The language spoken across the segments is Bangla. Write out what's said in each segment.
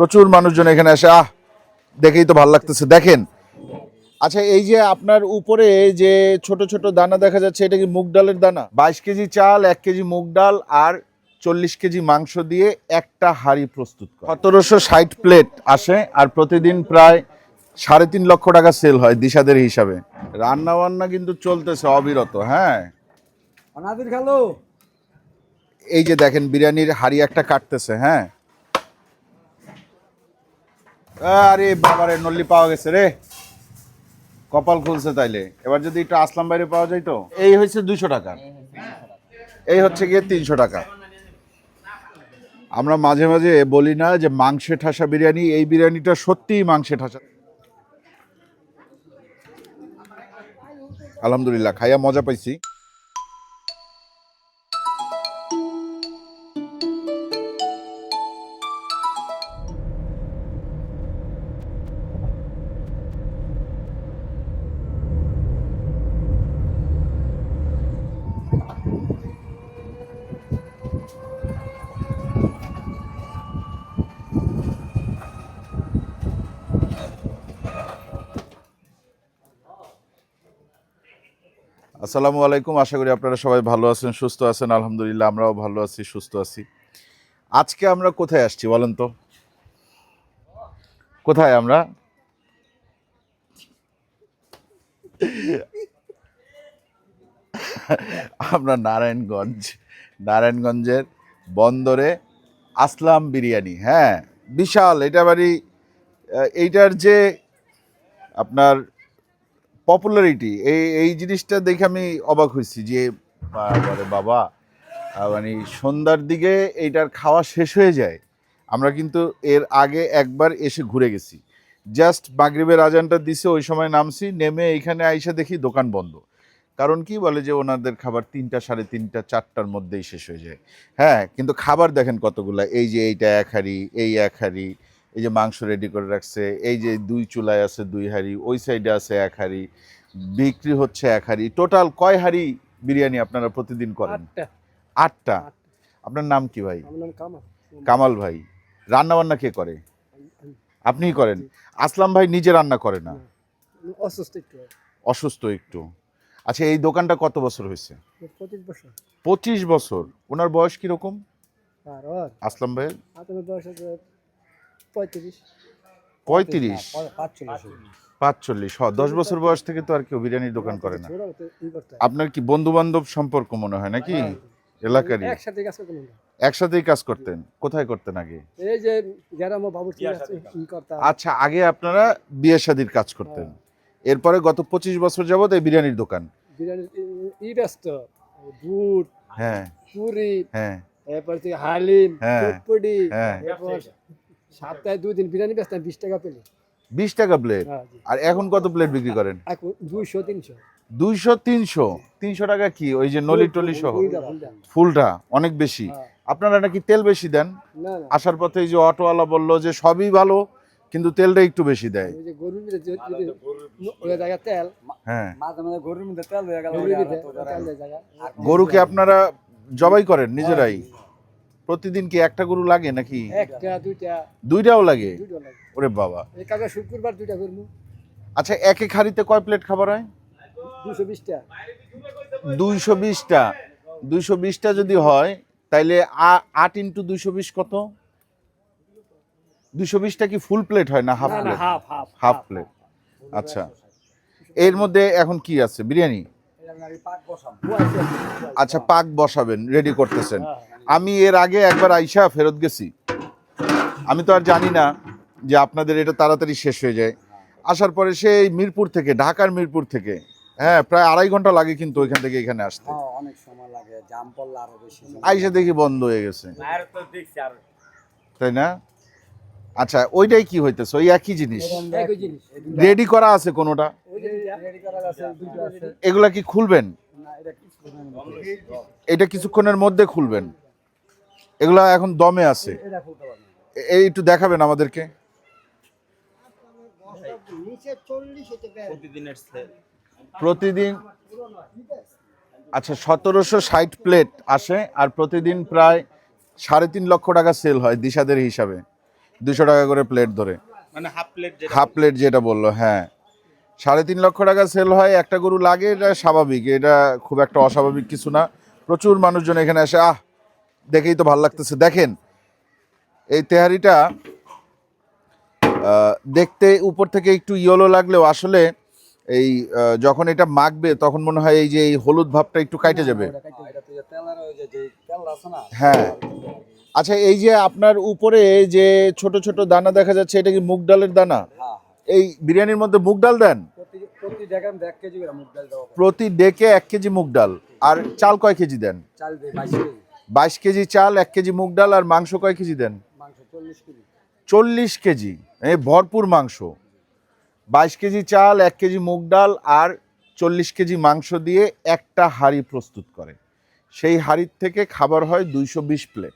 প্রচুর মানুষজন এখানে আসে আহ দেখেই তো ভালো লাগতেছে দেখেন। আচ্ছা এই যে আপনার উপরে যে ছোট ছোট দানা দেখা যাচ্ছে এটা কি মুগ ডালের দানা? বাইশ কেজি চাল এক কেজি মুগ ডাল আর চল্লিশ কেজি মাংস দিয়ে একটা হাড়ি প্রস্তুত করে। সতেরোশো ষাট প্লেট আসে আর প্রতিদিন প্রায় সাড়ে তিন লক্ষ টাকা সেল হয় দিশাদের হিসাবে। রান্না বান্না কিন্তু চলতেছে অবিরত হ্যাঁ। এই যে দেখেন বিরিয়ানির হাড়ি একটা কাটতেছে হ্যাঁ। আরে বাবারে নল্লি পাওয়া গেছে রে। কপাল খুলছে তাইলে। এবার যদি একটু আসলাম বাইরে পাওয়া যায় তো? এই হচ্ছে দুইশো টাকা। এই হচ্ছে গিয়ে তিনশো টাকা। আমরা মাঝে মাঝে বলি না যে মাংসে ঠাসা বিরিয়ানি এই বিরিয়ানিটা সত্যিই মাংসে ঠাসা। আলহামদুলিল্লাহ খাইয়া মজা পাইছি। আসসালামু আলাইকুম। আশা করি আপনারা সবাই ভালো আছেন, সুস্থ আছেন। আলহামদুলিল্লাহ, আমরাও ভালো আছি, সুস্থ আছি। আজকে আমরা কোথায় আসছি বলেন তো? কোথায় আমরা? আমরা নারায়ণগঞ্জ, নারায়ণগঞ্জের বন্দরে আসলাম বিরিয়ানি হ্যাঁ। বিশাল, এটা বাড়ি এইটার যে আপনার পপুলারিটি এই এই জিনিসটা দেখে আমি অবাক হয়েছি যে বাবারে বাবা মানে সন্ধ্যার দিকে এইটার খাওয়া শেষ হয়ে যায়। আমরা কিন্তু এর আগে একবার এসে ঘুরে গেছি। জাস্ট মাগরিবের আজানটা দিছে, ওই সময় নামছি, নেমে এইখানে আইসা দেখি দোকান বন্ধ। কারণ কি বলে যে, ওনাদের খাবার তিনটা, সাড়ে তিনটা, চারটার মধ্যেই শেষ হয়ে যায়। হ্যাঁ কিন্তু খাবার দেখেন কতগুলা, এই যে এইটা এক হাঁড়ি, এই এক হাঁড়ি এই যে মাংস রেডি করে রাখছে এই যে দুই চুলায় আছে দুই হাঁড়ি ওই সাইডে আছে এক হাঁড়ি বিক্রি হচ্ছে এক হাঁড়ি টোটাল কয় হাঁড়ি বিরিয়ানি আপনারা প্রতিদিন করেন? আটটা। আপনার নাম কি ভাই? কামাল। ভাই। রান্না বান্না কে করে? আপনিই করেন? আসলাম ভাই নিজে রান্না করে না? অসুস্থ একটু। অসুস্থ একটু। আচ্ছা এই দোকানটা কত বছর হয়েছে? পঁচিশ বছর। পঁচিশ বছর। ওনার বয়স কীরকম? আসলাম ভাই। পঁয়ত্রিশ। পঁয়ত্রিশ? পাঁচচল্লিশ হ দশ বছর বয়স থেকে তো আর কেউ বিরিয়ানির দোকান করে না। হয়। আপনার কি বন্ধু বান্ধব সম্পর্ক মনে হয় নাকি? এলাকারই। একসাথে কাজ করতে একসাথেই কাজ করতেন। কোথায় করতেন আগে? এই যে গ্রাম বাবুর করতাম। আচ্ছা আগে আপনারা বিয়ে শাদির কাজ করতেন। এরপরে গত পঁচিশ বছর যাবত এই বিরিয়ানির দোকান। বিরিয়ানি ই ব্যস্ত। বুট হ্যাঁ। পুরি হ্যাঁ। এরপর হালিম হ্যাঁ, হ্যাঁ। সপ্তাহে দুই দিন বিরিয়ানি বেচতাম বিশ টাকা পেলে বিশ টাকা প্লেট হ্যাঁ আর এখন কত প্লেট বিক্রি করেন? এখন দুইশো তিনশো। দুইশো তিনশো? তিনশো টাকা কি? ওই যে নলি টলি সহ? ফুলটা, অনেক বেশি। হ্যাঁ। আপনারা নাকি তেল বেশি দেন? আসার পথে এই যে অটোওয়ালা বলল যে সবই ভালো কিন্তু তেলটা একটু বেশি দেয়। হ্যাঁ। গরুকে আপনারা জবাই করেন নিজেরাই? প্রতিদিন কি একটা গরু লাগে নাকি? একটা দুইটা। দুইটাও লাগে? ওরে বাবা। এই শুক্রবার দুইটা করব। আচ্ছা এক এক হাড়িতে কয় প্লেট খাবার হয়? দুশো বিশটা। দুইশো বিশটা। দুইশো বিশটা যদি হয় তাইলে আট ইন্টু দুইশো বিশ কত? দুইশো বিশটা কি ফুল প্লেট হয় না half plate? Half half half. Plate. আচ্ছা। এর মধ্যে এখন কি আছে? বিরিয়ানি? আচ্ছা পাক বসাবেন রেডি করতেছেন। আমি এর আগে একবার আইসা ফেরত গেছি। আমি তো আর জানি না যে আপনাদের এটা তাড়াতাড়ি শেষ হয়ে যায়। আসার পরে সেই মিরপুর থেকে ঢাকার মিরপুর থেকে হ্যাঁ প্রায় আড়াই ঘণ্টা লাগে কিন্তু ওইখান থেকে এখানে আসতে। হ্যাঁ অনেক সময় লাগে জাম পড়লে আরও বেশি আইসা দেখি বন্ধ হয়ে গেছে। আর তো দেখছি আর। তাই না? আচ্ছা ওইটাই কি হইতেছে? ওই একই জিনিস? রেডি করা আছে কোনোটা? ওই যে দুইটা। রেডি করা আছে দুটো আছে। এগুলা কি খুলবেন? এটা কিছুক্ষণের মধ্যে খুলবেন। এগুলা এখন দমে আছে। এই একটু দেখাবেন আমাদেরকে। প্রতিদিন আচ্ছা সতেরোশো ষাট প্লেট আসে আর প্রতিদিন প্রায় সাড়ে তিন লক্ষ টাকা সেল হয় দিশাদের হিসাবে। দুশো টাকা করে প্লেট ধরে। মানে হাফ প্লেট যেটা হাফ প্লেট যেটা বলল হ্যাঁ। সাড়ে তিন লক্ষ টাকা সেল হয় একটা গরু লাগে এটা স্বাভাবিক এটা খুব একটা অস্বাভাবিক কিছু না। প্রচুর মানুষজন এখানে আসে আহ দেখেই তো ভালো লাগতেছে। দেখেন এই তেহারিটা দেখতে উপর থেকে একটু ইয়েলো লাগলেও আসলে এই যখন এটা মাখবে তখন মনে হয় এই যে এই হলুদ ভাবটা একটু কাইটে যাবে। হ্যাঁ। আচ্ছা এই যে আপনার উপরে যে ছোট ছোট দানা দেখা যাচ্ছে এটা কি মুগ ডালের দানা? হ্যাঁ এই বিরিয়ানির মধ্যে মুগ ডাল দেন? প্রতি ডেকে এক কেজি মুগ ডাল। আর চাল কয় কেজি দেন? বাইশ কেজি। চাল এক কেজি মুগ ডাল আর মাংস কয় কেজি দেন? চল্লিশ কেজি। এই ভরপুর মাংস। বাইশ কেজি চাল এক কেজি মুগ ডাল আর চল্লিশ কেজি মাংস দিয়ে একটা হাঁড়ি প্রস্তুত করে। সেই হাঁড়ির থেকে খাবার হয় দুইশো বিশ প্লেট।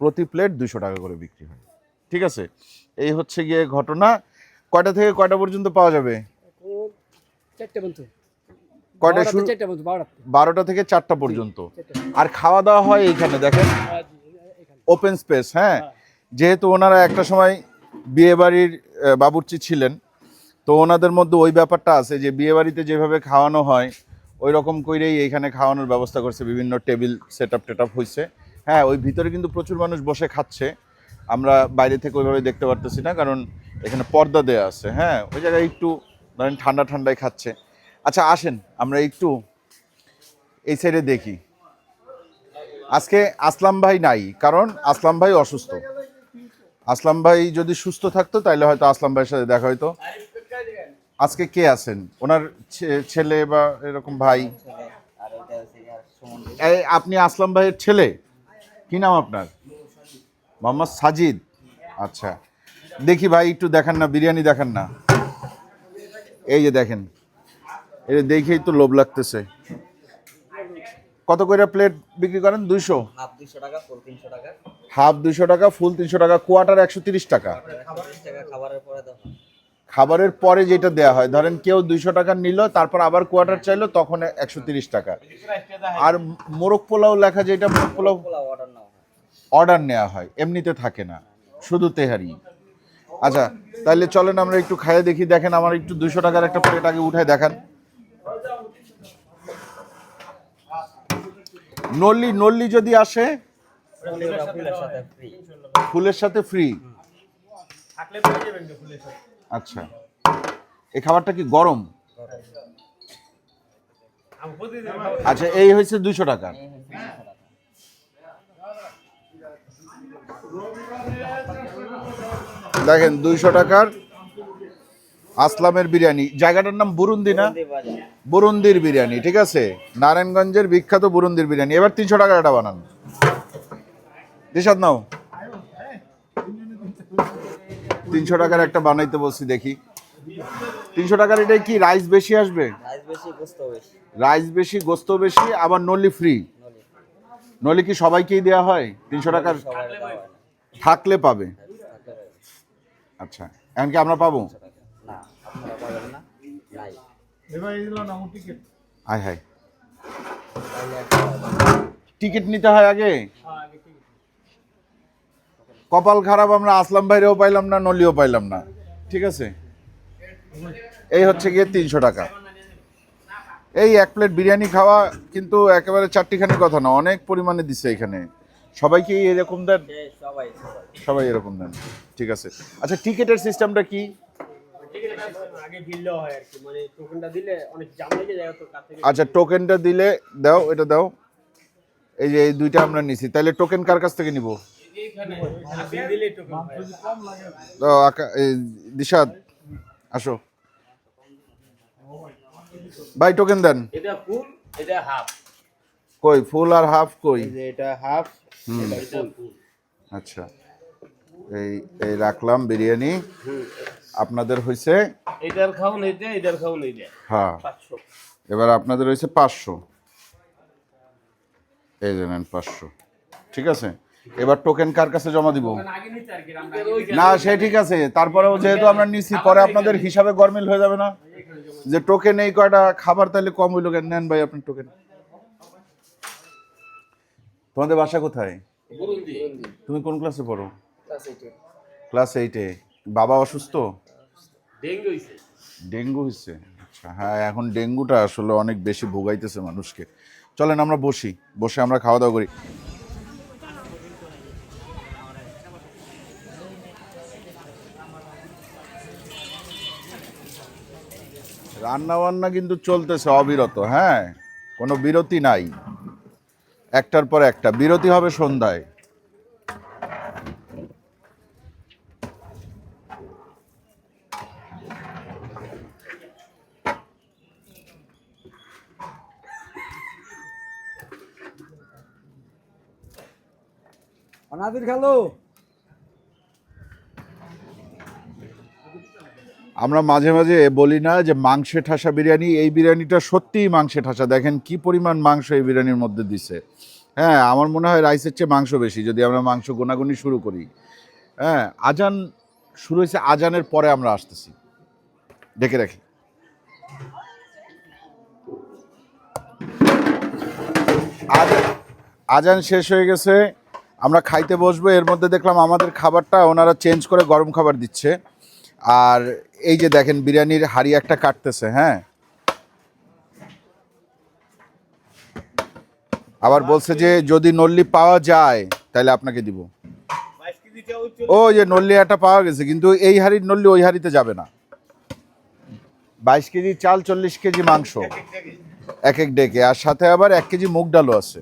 প্রতি প্লেট দুশো টাকা করে বিক্রি হয়। ঠিক আছে? এই হচ্ছে গিয়ে ঘটনা। কয়টা থেকে কয়টা পর্যন্ত পাওয়া যাবে? কয়টা শুরু? বারোটা। বারোটা থেকে চারটা পর্যন্ত। আর খাওয়া দাওয়া হয় এইখানে দেখেন? ওপেন স্পেস হ্যাঁ? যেহেতু ওনারা একটা সময় বিয়ে বাড়ির বাবুর্চি ছিলেন তো ওনাদের মধ্যে ওই ব্যাপারটা আছে যে বিয়ে বাড়িতে যেভাবে খাওয়ানো হয় ওই রকম করেই এইখানে খাওয়ানোর ব্যবস্থা করছে বিভিন্ন table set up set up হয়েছে হ্যাঁ ওই ভিতরে কিন্তু প্রচুর মানুষ বসে খাচ্ছে। আমরা বাইরে থেকে ওইভাবে দেখতে পারতেছি না কারণ এখানে পর্দা দেয়া আছে। হ্যাঁ ওই জায়গায় একটু ধরেন ঠান্ডা ঠান্ডায় খাচ্ছে। আচ্ছা আসেন আমরা একটু এই সাইডে দেখি। আজকে আসলাম ভাই নাই কারণ আসলাম ভাই অসুস্থ। আসলাম ভাই যদি সুস্থ থাকতো তাহলে হয়তো আসলাম ভাইয়ের সাথে দেখা হয়তো আজকে কে আছেন? ওনার ছে- ছেলে বা এরকম ভাই? আপনি আসলাম ভাইয়ের ছেলে? কি নাম আপনার? মোহাম্মদ সাজিদ। আচ্ছা। দেখি ভাই একটু দেখান না বিরিয়ানি দেখান না। এই যে দেখেন এটা দেখেই তো লোভ লাগতেছে। কত করে প্লেট বিক্রি করেন? দুইশো? হাফ দুইশো টাকা ফুল তিনশো টাকা। হাফ দুশো টাকা ফুল তিনশো টাকা কোয়ার্টার একশো তিরিশ টাকা। খাবারের পরে যেটা দেয়া হয় ধরেন কেউ দুইশো টাকা নিল তারপর আবার কোয়ার্টার চাইলো তখন একশো তিরিশ টাকা। আর মোরগ পোলাও লেখা যেটা মোরগ পোলাও পোলাও অর্ডার নেওয়া হয়, এমনিতে থাকে না, শুধু তেহারি। আচ্ছা তাহলে চলেন আমরা একটু খাইয়ে দেখি, দেখেন আমার একটু দুশো টাকার একটা প্লেট আগে উঠায় দেখান। নল্লি নল্লি যদি আসে, ফুলের সাথে ফ্রি আচ্ছা এই খাবারটা কি গরম? আচ্ছা এই হয়েছে দুশো টাকা। দেখেন দুইশো টাকার আসলামের বিরিয়ানি। জায়গাটার নাম বুরুন্দি না? বুরুন্দির বিরিয়ানি ঠিক আছে? নারায়ণগঞ্জের বিখ্যাত বুরুন্দির বিরিয়ানি। এবার তিনশো টাকার এটা বানান। দিশাদ নাও। তিনশো টাকার একটা বানাইতে বলছি দেখি। তিনশো টাকার এটাই কি রাইস বেশি আসবে? রাইস বেশি গোস্ত বেশি। আবার নলি ফ্রি নলি। নলি কি সবাইকেই দেওয়া হয়? তিনশো টাকার থাকলে পাবে। আচ্ছা এখন কি আমরা পাবো? না আপনারা পাবেন না। নাই। High high. টিকিট নিতে হয় আগে? কপাল খারাপ আমরা আসলাম বাইরেও পাইলাম না নলিও পাইলাম না। ঠিক আছে? এই হচ্ছে গিয়ে তিনশো টাকা। এই এক প্লেট বিরিয়ানি খাওয়া কিন্তু একেবারে চারটিখানির কথা না অনেক পরিমাণে দিচ্ছে এখানে। সবাইকে এরকম দেন? সবাই সবাই। এরকম দেন। ঠিক আছে। আচ্ছা টিকিটের সিস্টেমটা কি? হয় মানে আচ্ছা টোকেনটা দিলে দাও এটা দাও। এই যে এই দুইটা আমরা নিছি। তাহলে টোকেন কার কাছ থেকে নিব? দিশাদ আসো। ভাই টোকেন দেন। এটা ফুল এটা হাফ। কই ফুল আর হাফ কই? এটা হাফ হুম, আচ্ছা। এই এই রাখলাম বিরিয়ানি। আপনাদের হয়েছে এটার খাওন এইটা এটার খাওন এইটা। হ্যাঁ। এবার আপনাদের হয়েছে পাঁচশো। এই যে নেন পাঁচশো। ঠিক আছে? এবার টোকেন কার কাছে জমা দিব? না সে ঠিক আছে। তারপরেও যেহেতু আমরা নিচ্ছি পরে আপনাদের হিসাবে গরমিল হয়ে যাবে না। যে টোকেন এই কয়টা খাবার তাহলে কম হইল কেন? নেন ভাই আপনার টোকেন। তোমাদের বাসা কোথায়? তুমি কোন ক্লাসে পড়ো? ক্লাস এইটে বাবা অসুস্থ? ডেঙ্গু হচ্ছে আচ্ছা হ্যাঁ এখন ডেঙ্গুটা আসলে অনেক বেশি ভোগাইতেছে মানুষকে। চলেন আমরা বসি। বসে আমরা খাওয়া দাওয়া করি। রান্না বান্না কিন্তু চলতেছে অবিরত হ্যাঁ? কোনো বিরতি নাই। একটার পর একটা। বিরতি হবে সন্ধ্যায়। অনাদির খেলো? আমরা মাঝে মাঝে বলি না যে মাংসে ঠাসা বিরিয়ানি, এই বিরিয়ানিটা সত্যিই মাংসে ঠাসা। দেখেন কি পরিমাণ মাংস এই বিরিয়ানির মধ্যে দিছে। হ্যাঁ আমার মনে হয় রাইসের চেয়ে মাংস বেশি, যদি আমরা মাংস গোনাগুনি শুরু করি। হ্যাঁ আজান শুরু হয়েছে, আজানের পরে আমরা আসতেছি। ডেকে রাখি। আজান শেষ হয়ে গেছে, আমরা খাইতে বসবো। এর মধ্যে দেখলাম আমাদের খাবারটা ওনারা চেঞ্জ করে গরম খাবার দিচ্ছে। আর এই যে দেখেন, বিরিয়ানির হাড়ি একটা কাটতেছে হ্যাঁ? আবার বলছে যে, যদি নল্লি পাওয়া যায়, তাহলে আপনাকে দিব। ও যে নল্লি একটা পাওয়া গেছে, কিন্তু এই হাড়ির নল্লি ওই হাড়িতে যাবে না। বাইশ কেজি চাল, চল্লিশ কেজি মাংস। এক এক ডেকে, আর সাথে আবার এক কেজি মুগ ডালও আছে।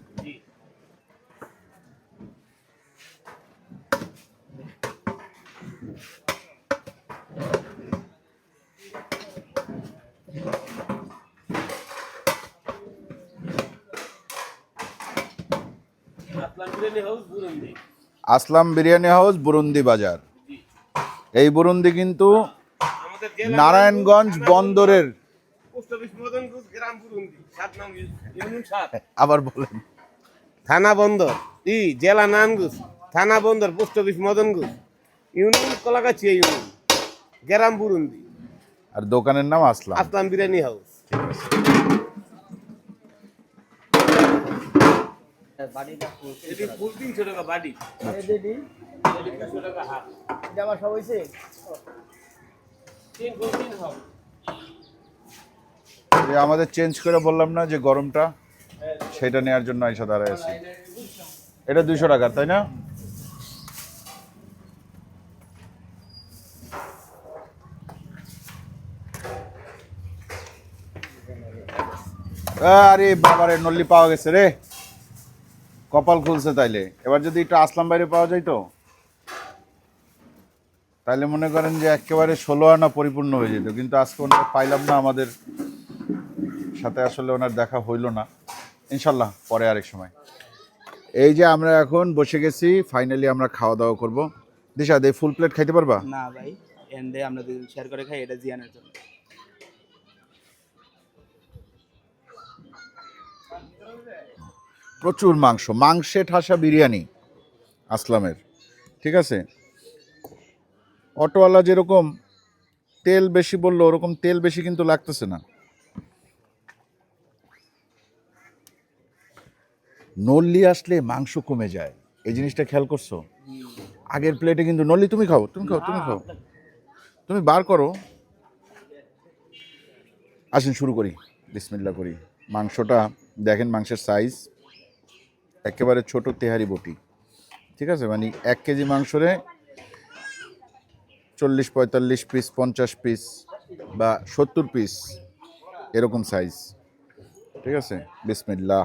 আসলাম বিরিয়ানি হাউস বুরুন্দি বাজার। এই বুরুন্দি কিন্তু নারায়ণগঞ্জ বন্দরের। আবার বলেন। থানা বন্দর ই জেলা নারায়ণগঞ্জ থানা Bandar post office মদনগুজ union Kalagachhia union গ্রাম বুরুন্দি। আর দোকানের নাম আসলাম। আসলাম বিরিয়ানি হাউস। বাড়িটা এটি ফুল তিনশো টাকা বাড়ি। দিদি তিনশো টাকা হাফ। এটা আমার সব হয়েছে তিন ফুল তিন হাফ। আমাদের চেঞ্জ করে বললাম না যে গরমটা সেটা নেওয়ার জন্য আইসা দাঁড়ায় আছি। এটা দুইশো টাকার তাই না? আরে বাবারে নল্লি পাওয়া গেছে রে। কপাল খুলছে তাইলে। এবার যদি একটু আসলাম বাইরে পাওয়া যায় তো? তাইলে মনে করেন যে একেবারে ষোলো আনা পরিপূর্ণ হয়ে যেত, কিন্তু আজকে ওনারা পাইলাম না, আমাদের সাথে আসলে ওনার দেখা হইল না। ইনশাল্লাহ, পরে আরেক সময়। এই যে আমরা এখন বসে গেছি ফাইনালি আমরা খাওয়া দাওয়া করব। দিশা, দে ফুল প্লেট খাইতে পারবা? না ভাই, এন্ডে আমরা দুজন শেয়ার করে খাই, এটা জিয়ানের জন্য। প্রচুর মাংস, মাংসে ঠাসা বিরিয়ানি, আসলামের, ঠিক আছে? অটোওয়ালা যেরকম তেল বেশি বলল, ওরকম তেল বেশি কিন্তু লাগতেছে না। নল্লি আসলে মাংস কমে যায়, এই জিনিসটা খেয়াল করছ? আগের প্লেটে কিন্তু নল্লি, তুমি খাও তুমি খাও তুমি খাও। তুমি বার করো। আসেন শুরু করি বিসমিল্লা করি। মাংসটা, দেখেন মাংসের সাইজ একেবারে ছোট তেহারি বটি। ঠিক আছে? মানে এক কেজি মাংসরে চল্লিশ, পঁয়তাল্লিশ পিস পঞ্চাশ পিস বা সত্তর পিস এরকম সাইজ ঠিক আছে? বিসমিল্লাহ।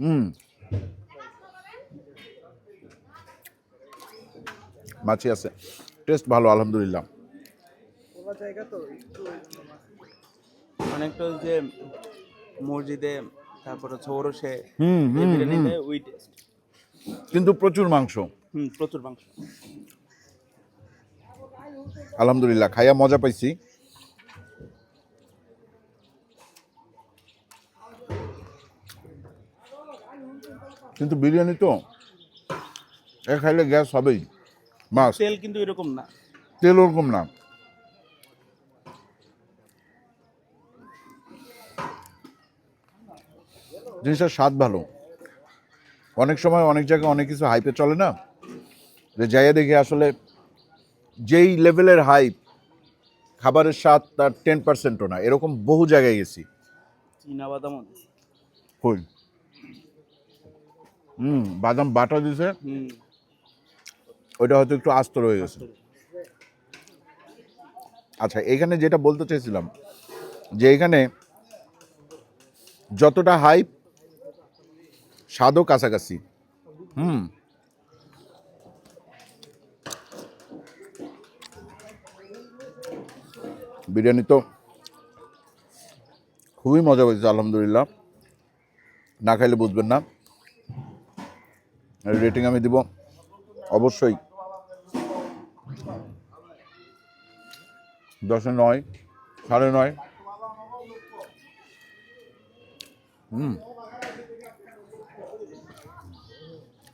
হুম। মাছি আছে। টেস্ট ভালো, আলহামদুলিল্লাহ। অনেকটা ওই যে মসজিদে তারপর হচ্ছে ওরসে এই বিরিয়ানিতে ওই টেস্ট কিন্তু প্রচুর মাংস। হুম প্রচুর মাংস। আলহামদুলিল্লাহ খাইয়া মজা পাইছি। কিন্তু বিরিয়ানি তো এ খাইলে গ্যাস হবেই। মাছ তেল কিন্তু এরকম না। তেল ওরকম না। জিনিসটার স্বাদ ভালো। অনেক সময় অনেক জায়গায় অনেক কিছু হাইপে চলে না? যে যাইয়া দেখি আসলে যেই লেভেলের হাইপ খাবারের স্বাদ তার টেন পার্সেন্টও না। এরকম বহু জায়গায় গেছি। চীনা বাদামও দিছে। হুম বাদাম বাটা দিছে। ওইটা হয়তো একটু আস্ত রয়ে গেছে। আচ্ছা এখানে যেটা বলতে চাইছিলাম যে এখানে যতটা হাইপ স্বাদও কাছাকাছি। হুম। বিরিয়ানি তো খুবই মজা হয়েছে আলহামদুলিল্লাহ। না খাইলে বুঝবেন না। রেটিং আমি দিব অবশ্যই। দশে নয় সাড়ে নয়। হুম।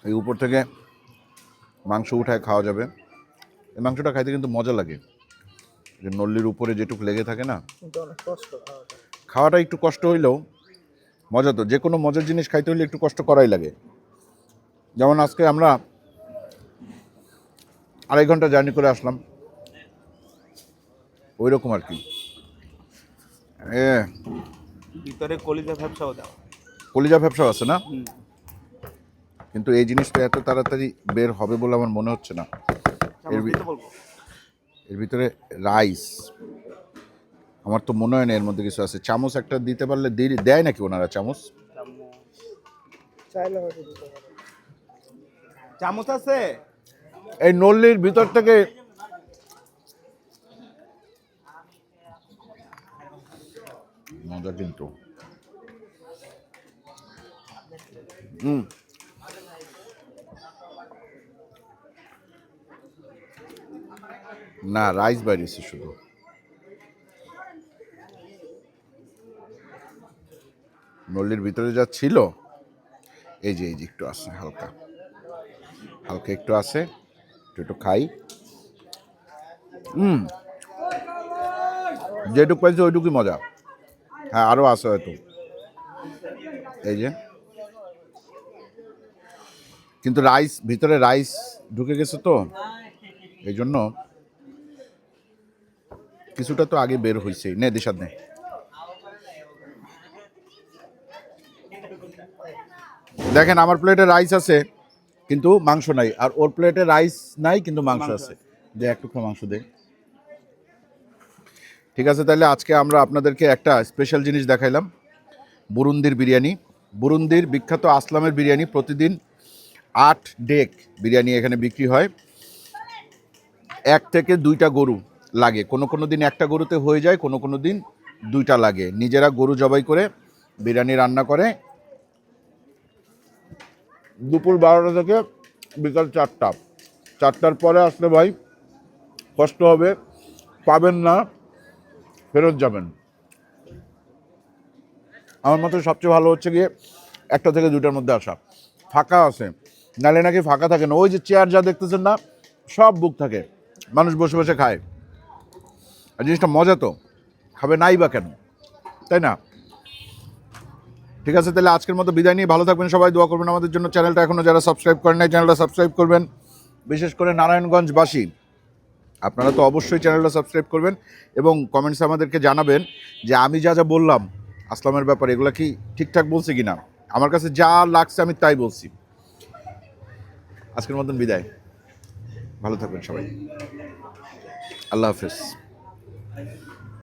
এই উপর থেকে মাংস উঠায় খাওয়া যাবে। এই মাংসটা খাইতে কিন্তু মজা লাগে। যে নল্লির উপরে যেটুকু লেগে থাকে না খাওয়াটা একটু কষ্ট হইলেও মজা তো যে কোনো মজার জিনিস খাইতে হলে একটু কষ্ট করাই লাগে। যেমন আজকে আমরা আড়াই ঘণ্টা জার্নি করে আসলাম। ওই রকম আর কি। এ ভিতরে কলিজা ব্যবসাও কলিজা ব্যবসা আছে না। কিন্তু এই জিনিসটা এত তাড়াতাড়ি বের হবে বলে আমার মনে হচ্ছে না। এর ভি- এর ভিতরে রাইস। আমার তো মনে হয় না এর মধ্যে কিছু আছে। চামচ একটা দিতে পারলে দেয় নাকি ওনারা চামচ? চামচ আছে? এই নল্লির ভিতর থেকে মজা কিন্তু। হুম। না রাইস বাইরেছে শুধু। নল্লির ভিতরে যা ছিল, এই যে এই যে, একটু আছে হালকা। হালকা একটু আছে একটু একটু খাই। হুম যেটুকু পাইছে ওইটুকুই মজা। হ্যাঁ আরও আছে হয়তো। এই যে। কিন্তু রাইস ভিতরে রাইস ঢুকে গেছে তো, এই জন্য কিছুটা তো আগে বের হয়েছে নে দেশাদ নে। দেখেন আমার প্লেটে রাইস আছে কিন্তু মাংস নাই। আর ওর প্লেটে রাইস নাই কিন্তু মাংস আছে। দে এক টুকরো মাংস দে। ঠিক আছে তাহলে আজকে আমরা আপনাদেরকে একটা স্পেশাল জিনিস দেখাইলাম। বুরুন্দির বিরিয়ানি। বুরুন্দির বিখ্যাত আসলামের বিরিয়ানি প্রতিদিন আট ডেক বিরিয়ানি এখানে বিক্রি হয়। এক থেকে দুইটা গরু। লাগে। কোনো কোনো দিন একটা গরুতে হয়ে যায়, কোনো কোনো দিন দুইটা লাগে। নিজেরা গরু জবাই করে বিরিয়ানি রান্না করে দুপুর বারোটা থেকে বিকাল চারটা। চারটার পরে আসলে ভাই কষ্ট হবে, পাবেন না, ফেরত যাবেন। আমার মতে সবচেয়ে ভালো হচ্ছে গিয়ে একটা থেকে দুটার মধ্যে আসা। ফাঁকা আছে। নালে নাকি ফাঁকা থাকে না। ওই যে চেয়ার যা দেখতেছেন না, সব বুক থাকে। মানুষ বসে বসে খায়। আর জিনিসটা মজা তো, খাবে নাই বা কেন? তাই না? ঠিক আছে, তাহলে আজকের মতো বিদায় নিয়ে ভালো থাকবেন, সবাই দোয়া করবেন আমাদের জন্য। চ্যানেলটা এখনও যারা সাবস্ক্রাইব করেন নাই, চ্যানেলটা সাবস্ক্রাইব করবেন। বিশেষ করে নারায়ণগঞ্জবাসী, আপনারা তো অবশ্যই চ্যানেলটা সাবস্ক্রাইব করবেন এবং কমেন্টসে আমাদেরকে জানাবেন যে আমি যা যা বললাম, আসলামের ব্যাপারে, এগুলো কি ঠিকঠাক বলছি কি না আমার কাছে যা লাগছে আমি তাই বলছি। আজকের মতন বিদায়। ভালো থাকবেন সবাই। আল্লাহ হাফেজ। Thank you.